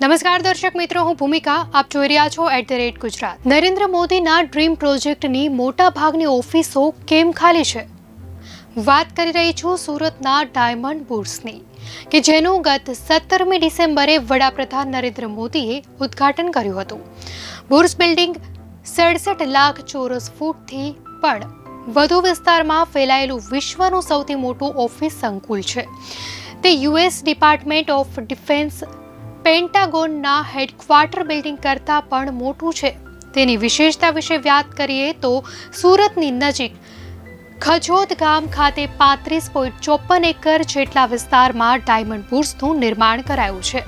નમસ્કાર દર્શક મિત્રો, હું ભૂમિકા, આપ જોઈ રહ્યા છો at the rate Gujarat. Narendra મોદીના ડ્રીમ પ્રોજેક્ટની મોટા ભાગની ઓફિસો કેમ ખાલી છે? વાત કરી રહી છું સુરતના ડાયમંડ બુર્સની, કે જેનું ગત સત્તરમી ડિસેમ્બરે વડાપ્રધાન નરેન્દ્ર મોદીએ ઉદ્ઘાટન કર્યું હતું. બુર્સ બિલ્ડિંગ સડસઠ લાખ ચોરસ ફૂટથી પણ વધુ વિસ્તારમાં ફેલાયેલું વિશ્વનું સૌથી મોટું ઓફિસ સંકુલ છે. તે યુએસ ડિપાર્ટમેન્ટ ઓફ ડિફેન્સ પેન્ટાગોનના હેડક્વાર્ટર બિલ્ડિંગ કરતાં પણ મોટું છે. તેની વિશેષતા વિશે વાત કરીએ તો સુરતની નજીક ખજોદ ગામ ખાતે પાંત્રીસ પોઈન્ટ ચોપન એકર જેટલા વિસ્તારમાં ડાયમંડ બુર્સનું નિર્માણ કરાયું છે.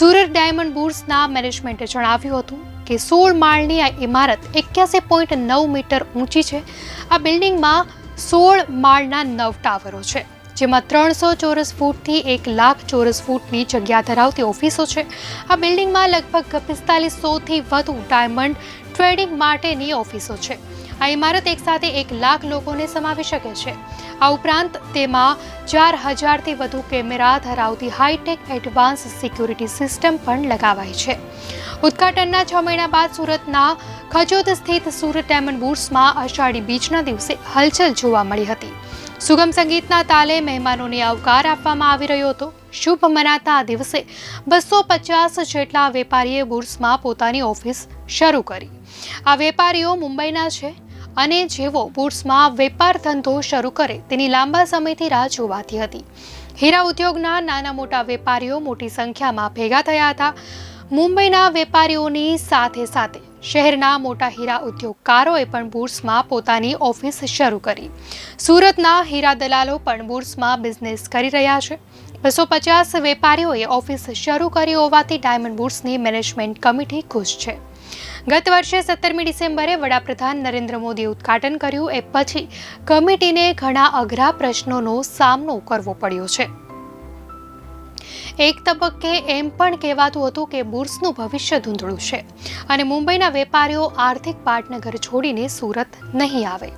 સુરત ડાયમંડ બુર્સના મેનેજમેન્ટે જણાવ્યું હતું કે સોળ માળની આ ઇમારત એક્યાસી પોઈન્ટ નવ મીટર ઊંચી છે. આ બિલ્ડિંગમાં સોળ માળના નવ ટાવરો છે. જેમાં ત્રણસો ચોરસ ફૂટથી એક લાખ ચોરસ ફૂટની જગ્યા ધરાવતી ઓફિસો છે. આ બિલ્ડિંગમાં લગભગ પિસ્તાલીસોથી વધુ ડાયમંડ ટ્રેડિંગ માટેની ઓફિસો છે. આ ઇમારત એકસાથે એક લાખ લોકોને સમાવી શકે છે. આ ઉપરાંત તેમાં ચાર હજારથી વધુ કેમેરા ધરાવતી હાઈટેક એડવાન્સ સિક્યુરિટી સિસ્ટમ પણ લગાવાઈ છે. ઉદ્ઘાટનના છ મહિના બાદ સુરતના ખજોદ સ્થિત સુર ડાયમંડ બુર્સમાં અષાઢી બીજના દિવસે હલચલ જોવા મળી હતી. સુગમ સંગીતના તાલે મહેમાનોને આવકાર આપવામાં આવી રહ્યો હતો. શુભ મનાતા આ દિવસે બસો પચાસ જેટલા વેપારીએ બુર્સમાં પોતાની ઓફિસ શરૂ કરી. આ વેપારીઓ મુંબઈના છે અને જેવો બુર્સમાં વેપાર ધંધો શરૂ કરે તેની લાંબા સમયથી રાહ જોવાતી હતી. હીરા ઉદ્યોગના નાના મોટા વેપારીઓ મોટી સંખ્યામાં ભેગા થયા હતા. મુંબઈના વેપારીઓની સાથે સાથે શહેરના મોટા હીરા ઉદ્યોગકારોએ પણ બુર્સમાં પોતાની ઓફિસ શરૂ કરી. સુરતના હીરા દલાલો પણ બુર્સમાં બિઝનેસ કરી રહ્યા છે. બસો પચાસ વેપારીઓએ ઓફિસ શરૂ કરી હોવાથી ડાયમંડ બુર્સની મેનેજમેન્ટ કમિટી ખુશ છે. ગત વર્ષે સત્તરમી ડિસેમ્બરે વડાપ્રધાન નરેન્દ્ર મોદીએ ઉદ્ઘાટન કર્યું એ પછી કમિટીને ઘણા અઘરા પ્રશ્નોનો સામનો કરવો પડ્યો છે. એક તબક્કે એમ પણ કહેવાતું હતું કે બુર્સનું ભવિષ્ય ધૂંધળું છે અને મુંબઈના વેપારીઓ આર્થિક પાટનગર છોડીને સુરત નહીં આવે.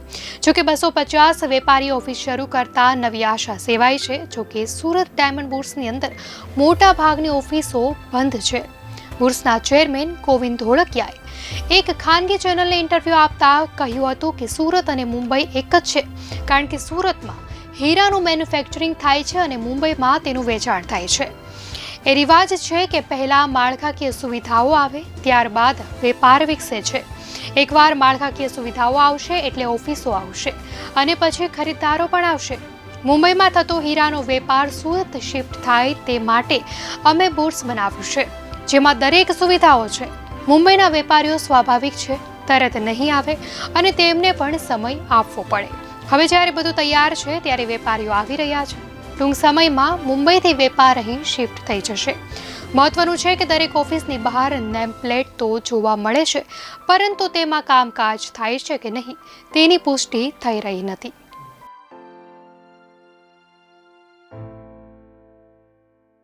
જોકે બસો પચાસ વેપારી ઓફિસ શરૂ કરતા નવી આશા સેવાય છે, જોકે સુરત ડાયમંડ બુર્સની અંદર મોટા ભાગની ઓફિસો બંધ છે. બુર્સના ચેરમેન કોવિંદ ધોળકિયાએ એક ખાનગી ચેનલને ઇન્ટરવ્યૂ આપતા કહ્યું હતું કે સુરત અને મુંબઈ એક જ છે, કારણ કે સુરતમાં હીરાનું મેન્યુફેક્ચરિંગ થાય છે અને મુંબઈમાં તેનું વેચાણ થાય છે. એ રિવાજ છે કે પહેલાં માળખાકીય સુવિધાઓ આવે, ત્યારબાદ વેપાર વિકસે છે. એકવાર માળખાકીય સુવિધાઓ આવશે એટલે ઓફિસો આવશે અને પછી ખરીદદારો પણ આવશે. મુંબઈમાં થતો હીરાનો વેપાર સુરત શિફ્ટ થાય તે માટે અમે બોર્ડ્સ બનાવ્યું છે, જેમાં દરેક સુવિધાઓ છે. મુંબઈના વેપારીઓ સ્વાભાવિક છે, તરત નહીં આવે અને તેમને પણ સમય આપવો પડે. હવે જ્યારે બધું તૈયાર છે, ત્યારે વેપારીઓ આવી રહ્યા છે. ટૂંક સમયમાં મુંબઈથી વેપાર અહીં શિફ્ટ થઈ જશે. મહત્વનું છે કે દરેક ઓફિસની બહાર નેમ પ્લેટ તો જોવા મળે છે, પરંતુ તેમાં કામકાજ થાય છે કે નહીં તેની પુષ્ટિ થઈ રહી નથી.